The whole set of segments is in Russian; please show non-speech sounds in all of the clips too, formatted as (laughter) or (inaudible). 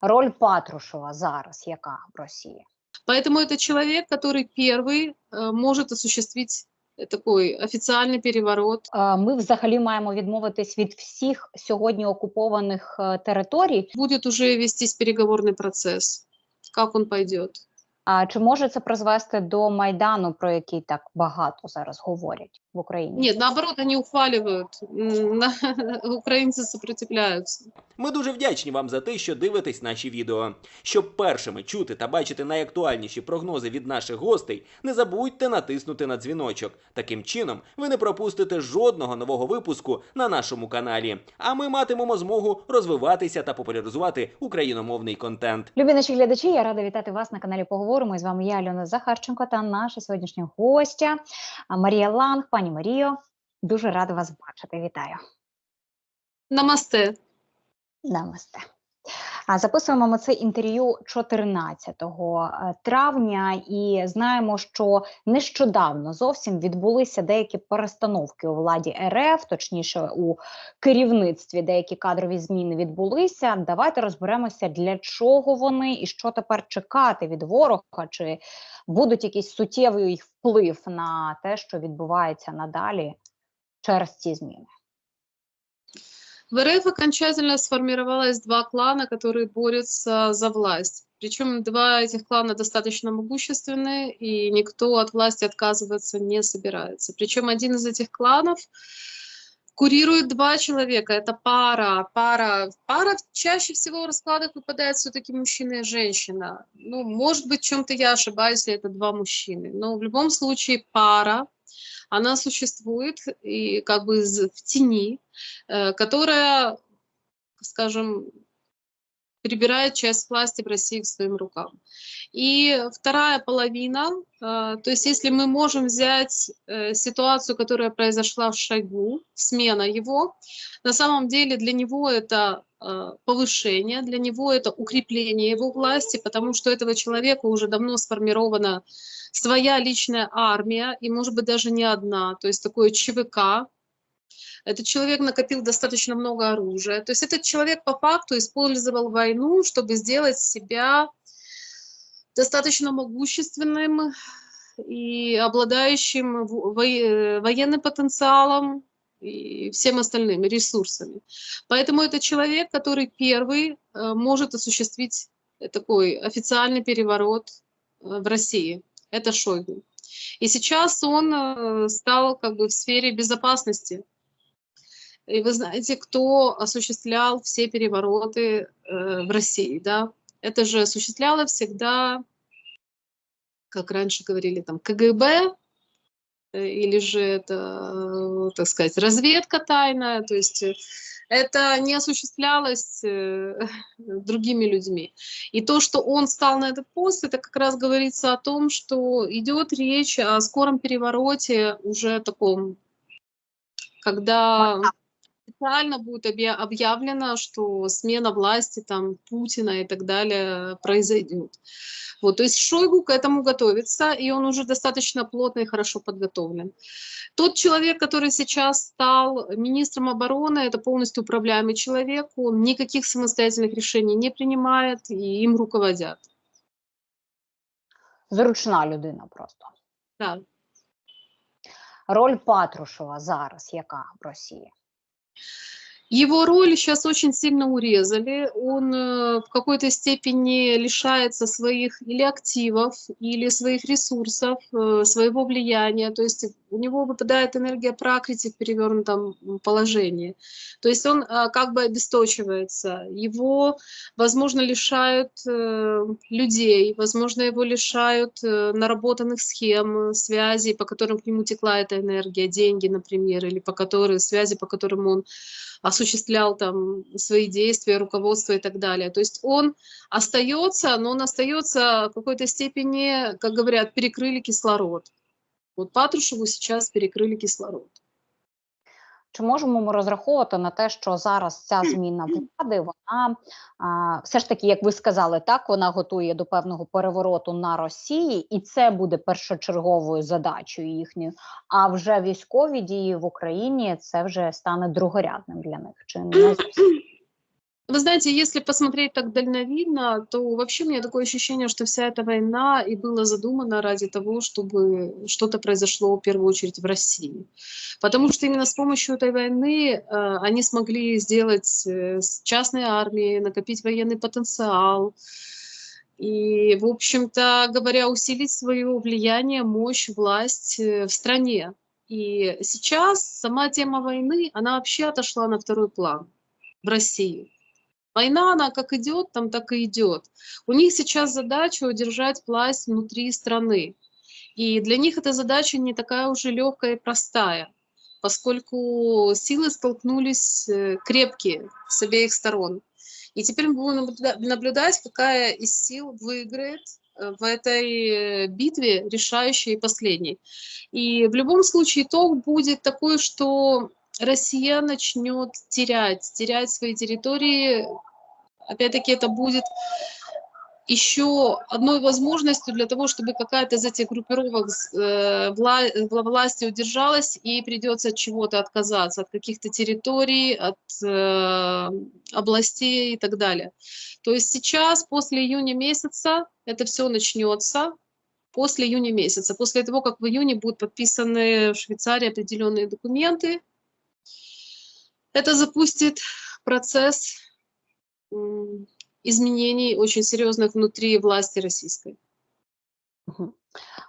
Роль Патрушева зараз яка в Росії? Поэтому это человек, который первый э, может осуществить э, такой официальный переворот. Е, Ми взагалі маємо відмовитись від всіх сьогодні окупованих е, територій. Будет уже вестись переговорный процесс. Как он пойдет? А чи може це призвести до майдану, про який так багато зараз говорять в Україні? Нет, наоборот, они ухваливают. М, (laughs) на- Украинцы сопротивляются. Ми дуже вдячні вам за те, що дивитесь наші відео. Щоб першими чути та бачити найактуальніші прогнози від наших гостей, не забудьте натиснути на дзвіночок. Таким чином, ви не пропустите жодного нового випуску на нашому каналі. А ми матимемо змогу розвиватися та популяризувати україномовний контент. Любі наші глядачі, я рада вітати вас на каналі Поговоримо. І з вами я, Альона Захарченко, та наша сьогоднішня гостя Марія Ланг. Пані Маріо, дуже рада вас бачити. Вітаю. Намасте. Намасте. А записуємо ми це інтерв'ю 14 е, травня, і знаємо, що нещодавно зовсім відбулися деякі перестановки у владі РФ, точніше у керівництві деякі кадрові зміни відбулися. Давайте розберемося, для чого вони і що тепер чекати від ворога, чи будуть якийсь суттєвий вплив на те, що відбувається надалі через ці зміни. В РФ окончательно сформировалось два клана, которые борются за власть. Причем два этих клана достаточно могущественные, и никто от власти отказываться не собирается. Причем один из этих кланов курирует два человека. Это пара. Пара, пара чаще всего в раскладах выпадает все-таки мужчина и женщина. Ну, может быть, чем-то я ошибаюсь, если это два мужчины. Но в любом случае пара, она существует и как бы в тени, э, которая, скажем, перебирает часть власти в России к своим рукам. И вторая половина, э, то есть если мы можем взять э, ситуацию, которая произошла в Шойгу, смена его, на самом деле для него это э, повышение, для него это укрепление его власти, потому что этого человека уже давно сформирована своя личная армия, и может быть даже не одна, то есть такое ЧВК, этот человек накопил достаточно много оружия. То есть этот человек по факту использовал войну, чтобы сделать себя достаточно могущественным и обладающим воe- военным потенциалом и всем остальным и ресурсами. Поэтому это человек, который первый э, может осуществить такой официальный переворот э, в России. Это Шойгу. И сейчас он э, стал как бы в сфере безопасности. И вы знаете, кто осуществлял все перевороты э, в России, да? Это же осуществляло всегда, как раньше говорили, там КГБ, э, или же это, э, так сказать, разведка тайная, то есть э, это не осуществлялось э, (laughs) другими людьми. И то, что он стал на этот пост, это как раз говорится о том, что идет речь о скором перевороте уже таком, когда официально будет объя- объявлено, что смена власти там Путина и так далее произойдет. Вот, то есть Шойгу к этому готовится, и он уже достаточно плотно и хорошо подготовлен. Тот человек, который сейчас стал министром обороны, это полностью управляемый человек, он никаких самостоятельных решений не принимает, и им руководят. Зручна людина просто. Да. Роль Патрушева зараз яка в Росії? Его роль сейчас очень сильно урезали. Он э, в какой-то степени лишается своих или активов, или своих ресурсов, э, своего влияния. То есть у него выпадает энергия пракрити в перевернутом положении. То есть он э, как бы обесточивается. Его, возможно, лишают э, людей, возможно, его лишают э, наработанных схем, связей, по которым к нему текла эта энергия, деньги, например, или по которым, связи, по которым он осуществлял там свои действия, руководство и так далее. То есть он остается, но он остается в какой-то степени, как говорят, перекрыли кислород. Вот Патрушеву сейчас перекрыли кислород. Чи можемо ми розраховувати на те, що зараз ця зміна влади, вона а, все ж таки, як ви сказали, так вона готує до певного перевороту на Росії, і це буде першочерговою задачею їхньою. А вже військові дії в Україні це вже стане другорядним для них. Чи не (clears throat) зовсім? Вы знаете, если посмотреть так дальновидно, то вообще у меня такое ощущение, что вся эта война и была задумана ради того, чтобы что-то произошло в первую очередь в России. Потому что именно с помощью этой войны э, они смогли сделать э, частной армией, накопить военный потенциал. И, в общем-то говоря, усилить свое влияние, мощь, власть э, в стране. И сейчас сама тема войны, она вообще отошла на второй план в России. Война, она как идет, там так и идет. У них сейчас задача удержать власть внутри страны. И для них эта задача не такая уже легкая и простая, поскольку силы столкнулись э, крепкие с обеих сторон. И теперь мы будем наблюдать, какая из сил выиграет э, в этой э, битве решающей и последней. И в любом случае итог будет такой, что Россия начнет терять, терять свои территории. Опять-таки это будет еще одной возможностью для того, чтобы какая-то из этих группировок э, вла власти удержалась и придется от чего-то отказаться, от каких-то территорий, от э, областей и так далее. То есть сейчас, после июня месяца, это все начнется, после июня месяца, после того, как в июне будут подписаны в Швейцарии определенные документы, это запустит процесс изменений очень серйозних внутрі власті російської.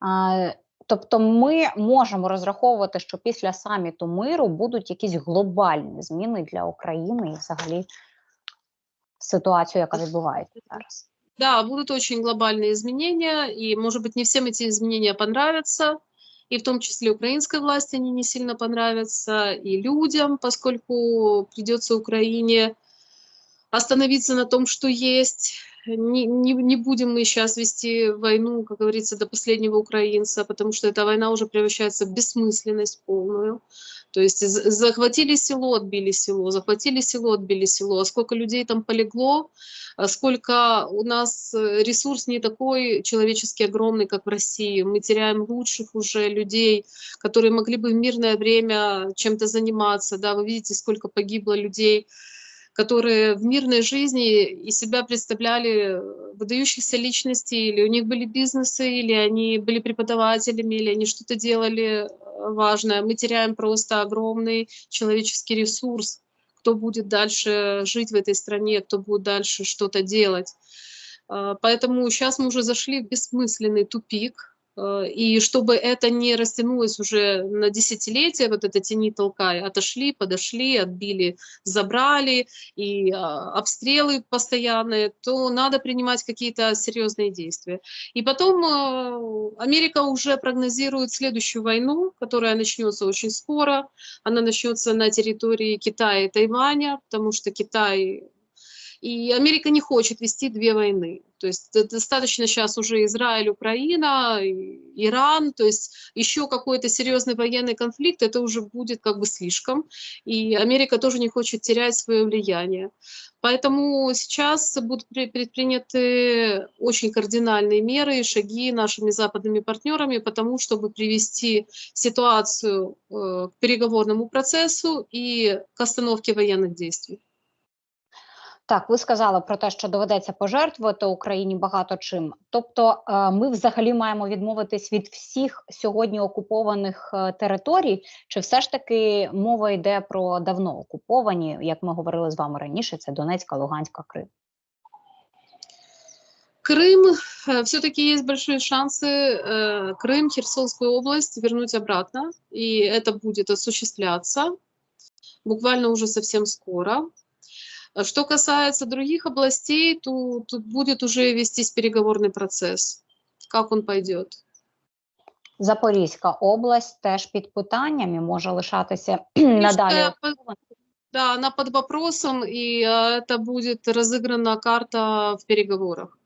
А, Тобто ми можемо розраховувати, що після саміту миру будуть якісь глобальні зміни для України і взагалі ситуацію, яка відбувається зараз. Да, будут очень глобальные изменения, и, может быть, не всем эти изменения понравятся, и в том числе украинской власти они не сильно понравятся, и людям, поскольку придется Украине остановиться на том, что есть. Не, не, не будем мы сейчас вести войну, как говорится, до последнего украинца, потому что эта война уже превращается в бессмысленность полную. То есть захватили село, отбили село, захватили село, отбили село. А сколько людей там полегло, а сколько у нас э, ресурс не такой человеческий огромный, как в России. Мы теряем лучших уже людей, которые могли бы в мирное время чем-то заниматься. Да, вы видите, сколько погибло людей которые в мирной жизни из себя представляли выдающихся личностей, или у них были бизнесы, или они были преподавателями, или они что-то делали э, важное. Мы теряем просто огромный человеческий ресурс, кто будет дальше жить в этой стране, кто будет дальше что-то делать. Э, поэтому сейчас мы уже зашли в бессмысленный тупик, и чтобы это не растянулось уже на десятилетия, вот это тяни толкай, отошли, подошли, отбили, забрали, и а, обстрелы постоянные, то надо принимать какие-то серьезные действия. И потом э, Америка уже прогнозирует следующую войну, которая начнется очень скоро. Она начнется на территории Китая и Тайваня, потому что Китай и Америка не хочет вести две войны. То есть достаточно сейчас уже Израиль, Украина, Иран, то есть еще какой-то серьезный военный конфликт, это уже будет как бы слишком. И Америка тоже не хочет терять свое влияние. Поэтому сейчас будут предприняты очень кардинальные меры и шаги нашими западными партнерами, потому чтобы привести ситуацию э, к переговорному процессу и к остановке военных действий. Так, ви сказали про те, що доведеться пожертвувати Україні багато чим. Тобто, е, ми взагалі маємо відмовитись від всіх сьогодні окупованих е, територій, чи все ж таки мова йде про давно окуповані, як ми говорили з вами раніше, це Донецька, Луганська, Крим. Крым, е, все-таки есть большие шансы Крым, Херсонскую область вернуть обратно, и это будет осуществляться буквально уже совсем скоро. А что касается других областей, то тут будет уже вестись переговорный процесс. Как он пойдет? Запорізька область теж під питанням і може лишатися (clears throat) надалі. Да, она под вопросом, и это будет разыграна карта в переговорах.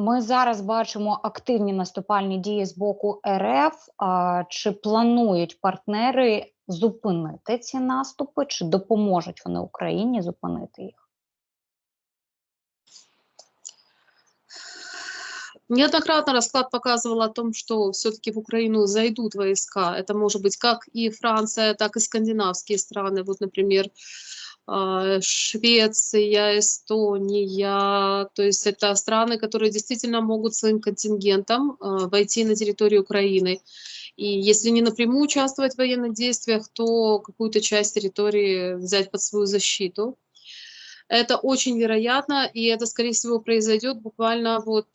Ми зараз бачимо активні наступальні дії з боку РФ. А, Чи планують партнери зупинити ці наступи, чи допоможуть вони Україні зупинити їх? Неоднократно расклад показывал о том, что все-таки в Украину зайдут войска. Это может быть как и Франция, так и скандинавские страны. Вот, например, а, Швеция, Эстония, то есть это страны, которые действительно могут своим контингентом а, войти на территорию Украины. И если не напрямую участвовать в военных действиях, то какую-то часть территории взять под свою защиту. Это очень вероятно, и это, скорее всего, произойдет буквально вот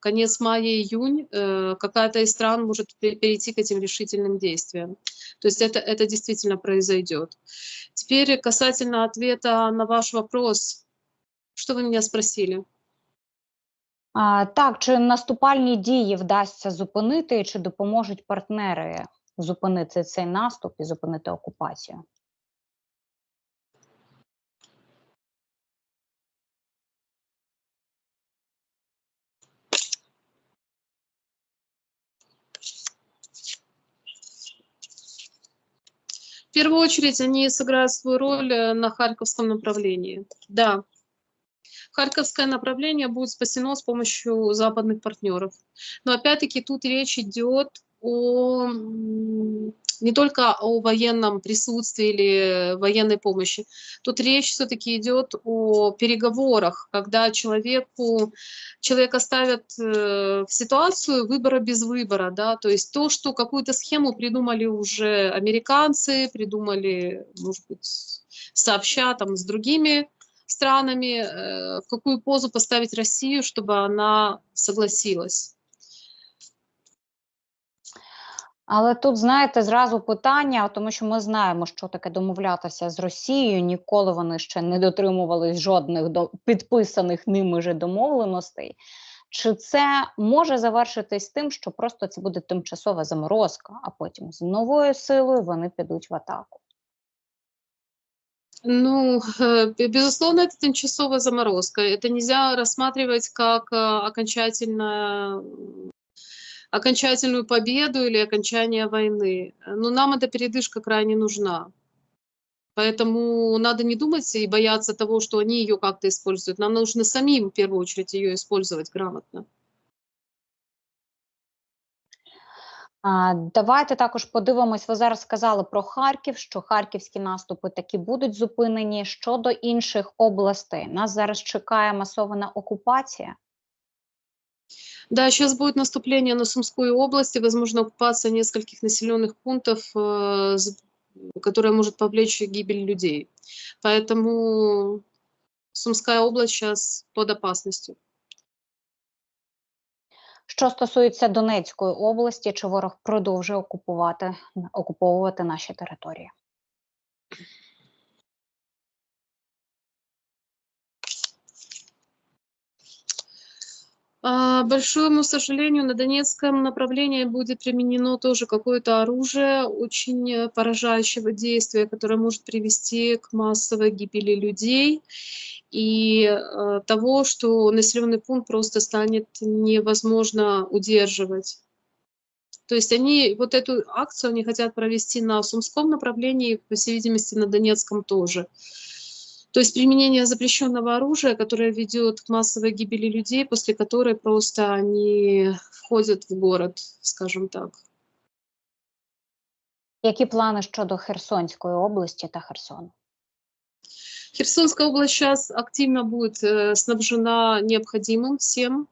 конец мая-июнь. Э, какая-то из стран может перейти к этим решительным действиям. То есть это, это действительно произойдет. Теперь касательно ответа на ваш вопрос. Что вы меня спросили? А, так, чи наступальні дії вдасться зупинити, чи допоможуть партнери зупинити цей наступ і зупинити окупацію? Первую очередь они сыграют свою роль э, на Харьковском направлении. Да, Харьковское направление будет спасено с помощью западных партнеров. Но опять-таки тут речь идет о не только о военном присутствии или военной помощи. Тут речь все-таки идет о переговорах, когда человеку, человека ставят э, в ситуацию выбора без выбора, да, то есть то, что какую-то схему придумали уже американцы, придумали, может быть, сообща там с другими странами, э, в какую позу поставить Россию, чтобы она согласилась. Але тут, знаєте, зразу питання, тому що ми знаємо, що таке домовлятися з Росією. Ніколи вони ще не дотримувались жодних до підписаних ними же домовленостей. Чи це може завершитись тим, що просто це буде тимчасова заморозка, а потім з новою силою вони підуть в атаку? Ну, безусловно, это тимчасовая заморозка. Это нельзя рассматривать как окончательно окончательную победу или окончание войны. Но нам эта передышка крайне нужна. Поэтому надо не думать и бояться того, что они ее как-то используют. Нам нужно самим в первую очередь ее использовать грамотно. А, Давайте також подивимось. Ви зараз сказали про Харків, що харківські наступи такі будуть зупинені. Щодо інших областей, нас зараз чекає масована окупація. Да, сейчас будет наступление на Сумскую область и, возможно, оккупация нескольких населенных пунктов, э, которая может повлечь гибель людей. Поэтому Сумская область сейчас под опасностью. Що стосується Донецької області, чи ворог продовжує окупувати окуповувати наші території? Большому сожалению, на Донецком направлении будет применено тоже какое-то оружие очень поражающего действия, которое может привести к массовой гибели людей и э, того, что населенный пункт просто станет невозможно удерживать. То есть они вот эту акцию они хотят провести на Сумском направлении, по всей видимости, на Донецком тоже. То есть применение запрещенного оружия, которое ведет к массовой гибели людей, после которой просто они входят в город, скажем так. Які плани щодо Херсонської області та Херсону? Херсонская область сейчас активно будет э, снабжена необходимым всем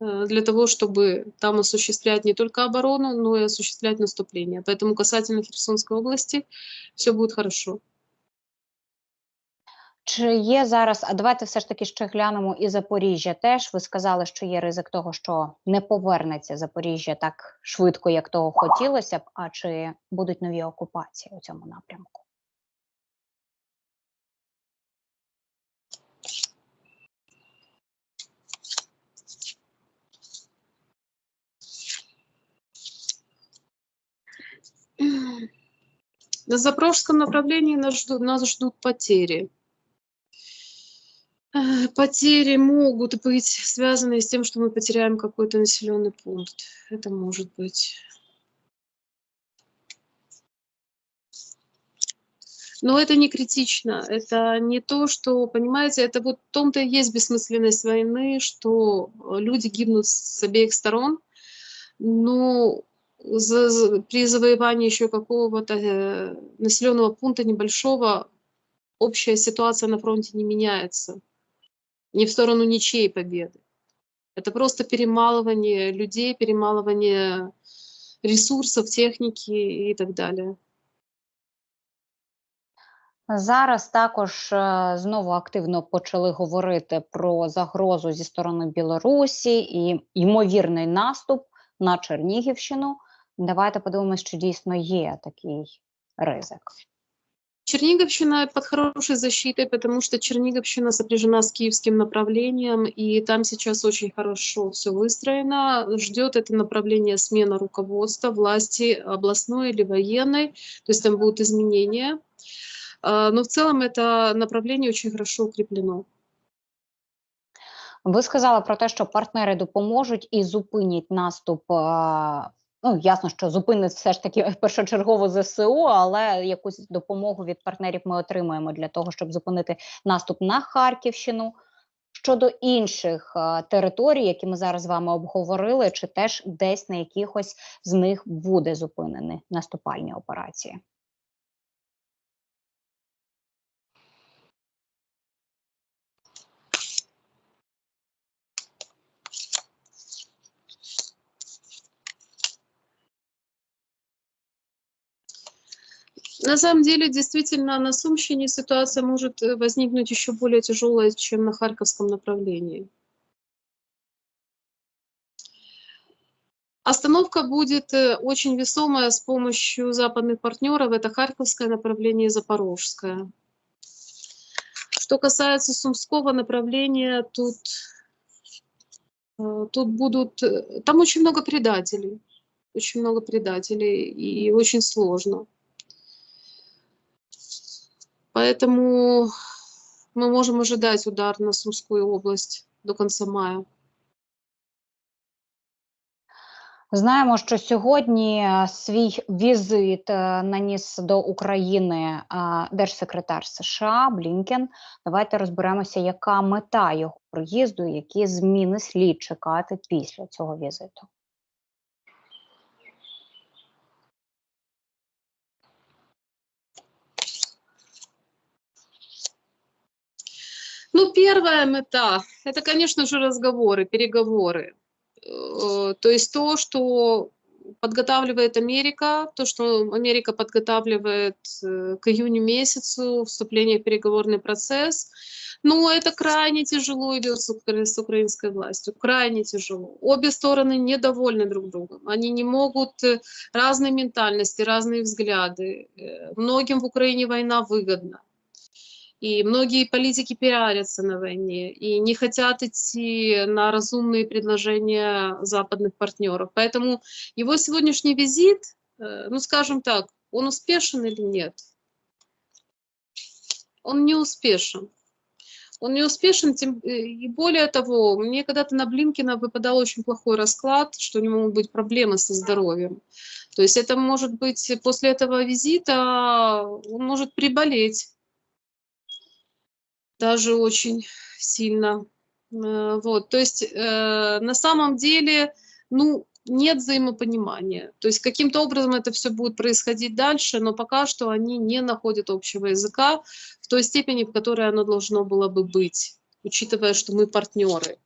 э, для того, чтобы там осуществлять не только оборону, но и осуществлять наступление. Поэтому касательно Херсонской области все будет хорошо. Чи є зараз, а давайте все ж таки ще глянемо і Запоріжжя теж. Ви сказали, що є ризик того, що не повернеться Запоріжжя так швидко, як того хотілося б. А чи будуть нові окупації у цьому напрямку? На Запорожском направлении нас ждут, нас ждут потери. Э, потери могут быть связаны с тем, что мы потеряем какой-то населенный пункт. Это может быть. Но это не критично. Это не то, что, понимаете, это вот в том-то и есть бессмысленность войны, что люди гибнут с обеих сторон. Но за, за, при завоевании еще какого-то э, населенного пункта небольшого общая ситуация на фронте не меняется. Ни в сторону ничьей победы. Это просто перемалывание людей, перемалывание ресурсов, техники и так далее. Зараз також е, знову активно почали говорити про загрозу зі сторони Білорусі і ймовірний наступ на Чернігівщину. Давайте подивимось, чи дійсно є такий ризик. Черниговщина под хорошей защитой, потому что Черниговщина сопряжена с киевским направлением, и там сейчас очень хорошо все выстроено. Ждет это направление смена руководства, власти областной или военной, то есть там будут изменения. А, Но в целом это направление очень хорошо укреплено. Ви сказали про те, що партнери допоможуть і зупинять наступ. Ну, ясно, що зупинить все ж таки (laughs) першочергово ЗСУ, але якусь допомогу від партнерів ми отримаємо для того, щоб зупинити наступ на Харківщину. Щодо інших територій, які ми зараз з вами обговорили, чи теж десь на якихось з них буде зупинені наступальні операції? На самом деле, действительно, на Сумщине ситуация может э, возникнуть еще более тяжелая, чем на Харьковском направлении. Остановка будет э, очень весомая с помощью западных партнеров. Это Харьковское направление и Запорожское. Что касается Сумского направления, тут, э, тут будут... Там очень много предателей. Очень много предателей и очень сложно. Поэтому мы можем ожидать удар на Сумскую область до конца мая. Знаємо, що сьогодні е, свій візит е, наніс до України е, держсекретар США Блінкен. Давайте розберемося, яка мета його приїзду, які зміни слід чекати після цього візиту. Ну, первая мета – это, конечно же, разговоры, переговоры. Э, То есть то, что подготавливает Америка, то, что Америка подготавливает э, к июню месяцу вступление в переговорный процесс. Но это крайне тяжело идет с, укра- с украинской властью, крайне тяжело. Обе стороны недовольны друг другом. Они не могут, э, разные ментальности, разные взгляды. Многим в Украине война выгодна. И многие политики пиарятся на войне и не хотят идти на разумные предложения западных партнеров. Поэтому его сегодняшний визит, э, ну скажем так, он успешен или нет? Он не успешен. Он не успешен, тем, э, и более того, мне когда-то на Блинкина выпадал очень плохой расклад, что у него могут быть проблемы со здоровьем. То есть это может быть после этого визита он может приболеть даже очень сильно. Э, Вот, то есть э, на самом деле, ну, нет взаимопонимания. То есть каким-то образом это все будет происходить дальше, но пока что они не находят общего языка в той степени, в которой оно должно было бы быть, учитывая, что мы партнеры.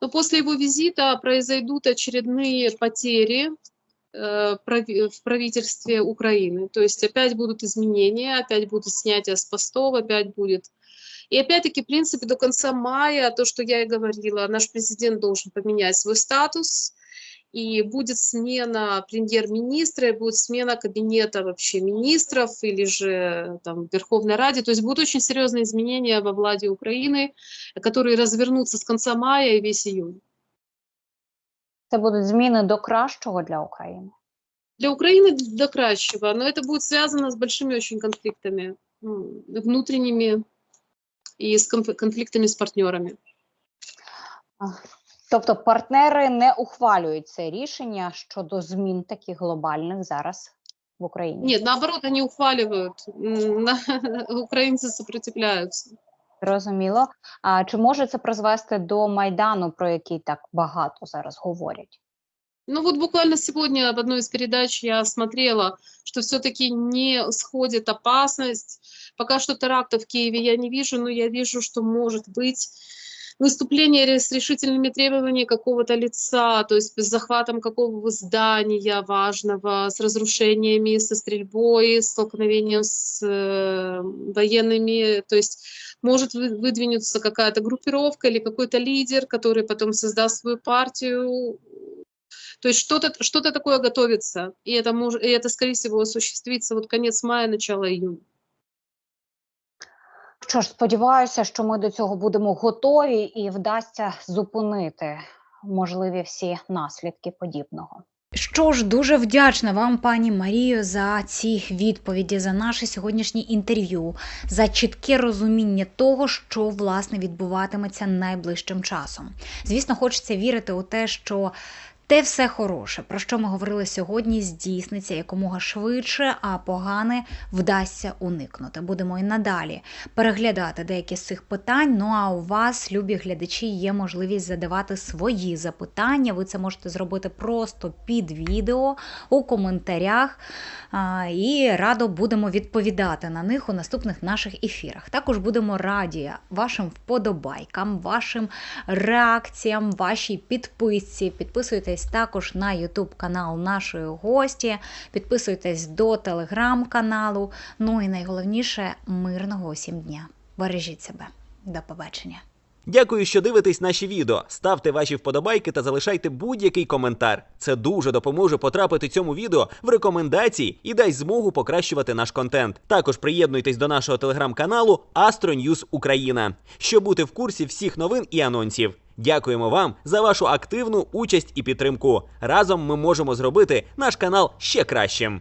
Но после его визита произойдут очередные потери в правительстве Украины. То есть опять будут изменения, опять будут снятия с постов, опять будет. И опять-таки, в принципе, до конца мая, то, что я и говорила, наш президент должен поменять свой статус, и будет смена премьер-министра, и будет смена кабинета вообще министров или же там Верховной Ради. То есть будут очень серьезные изменения во владе Украины, которые развернутся с конца мая и весь июнь. Це будуть зміни до кращого для України. Для Украины до кращего, но это будет связано с большими очень конфликтами м, внутренними и с конфликтами с партнерами. Тобто партнери не ухвалюють це рішення щодо змін таких глобальних зараз в Україні. Нет, наоборот, они ухваливают. М, на- (laughs) Зрозуміло. А чи може це призвести до майдану, про який так багато зараз говорять? Ну вот буквально сегодня в одной из передач я смотрела, что все-таки не сходит опасность. Пока что теракта в Киеве я не вижу, но я вижу, что может быть выступление с решительными требованиями какого-то лица, то есть с захватом какого-то здания важного, с разрушениями, со стрельбой, столкновением с э, военными, то есть может вы- выдвинуться какая-то группировка или какой-то лидер, который потом создаст свою партию. То есть что-то что такое готовится, и это, мож, и это, скорее всего, осуществится вот конец мая, начало июня. Що ж, сподіваюся, що ми до цього будемо готові і вдасться зупинити можливі всі наслідки подібного. Що ж, дуже вдячна вам, пані Марію, за ці відповіді, за наше сьогоднішнє інтерв'ю, за чітке розуміння того, що власне відбуватиметься найближчим часом. Звісно, хочеться вірити у те, що те все хороше, про що ми говорили сьогодні, здійсниться якомога швидше, а погане вдасться уникнути. Будемо і надалі переглядати деякі з цих питань. Ну а у вас, любі глядачі, є можливість задавати свої запитання. Ви це можете зробити просто під відео у коментарях. І радо будемо відповідати на них у наступних наших ефірах. Також будемо раді вашим вподобайкам, вашим реакціям, вашій підписці. Підписуйтесь також на YouTube канал нашої гості, підписуйтесь до телеграм-каналу. Ну і найголовніше мирного усім дня. Бережіть себе. До побачення. Дякую, що дивитесь наші відео. Ставте ваші вподобайки та залишайте будь-який коментар. Це дуже допоможе потрапити цьому відео в рекомендації і дасть змогу покращувати наш контент. Також приєднуйтесь до нашого телеграм-каналу News Україна, щоб бути в курсі всіх новин і анонсів. Дякуємо вам за вашу активну участь і підтримку. Разом ми можемо зробити наш канал ще кращим.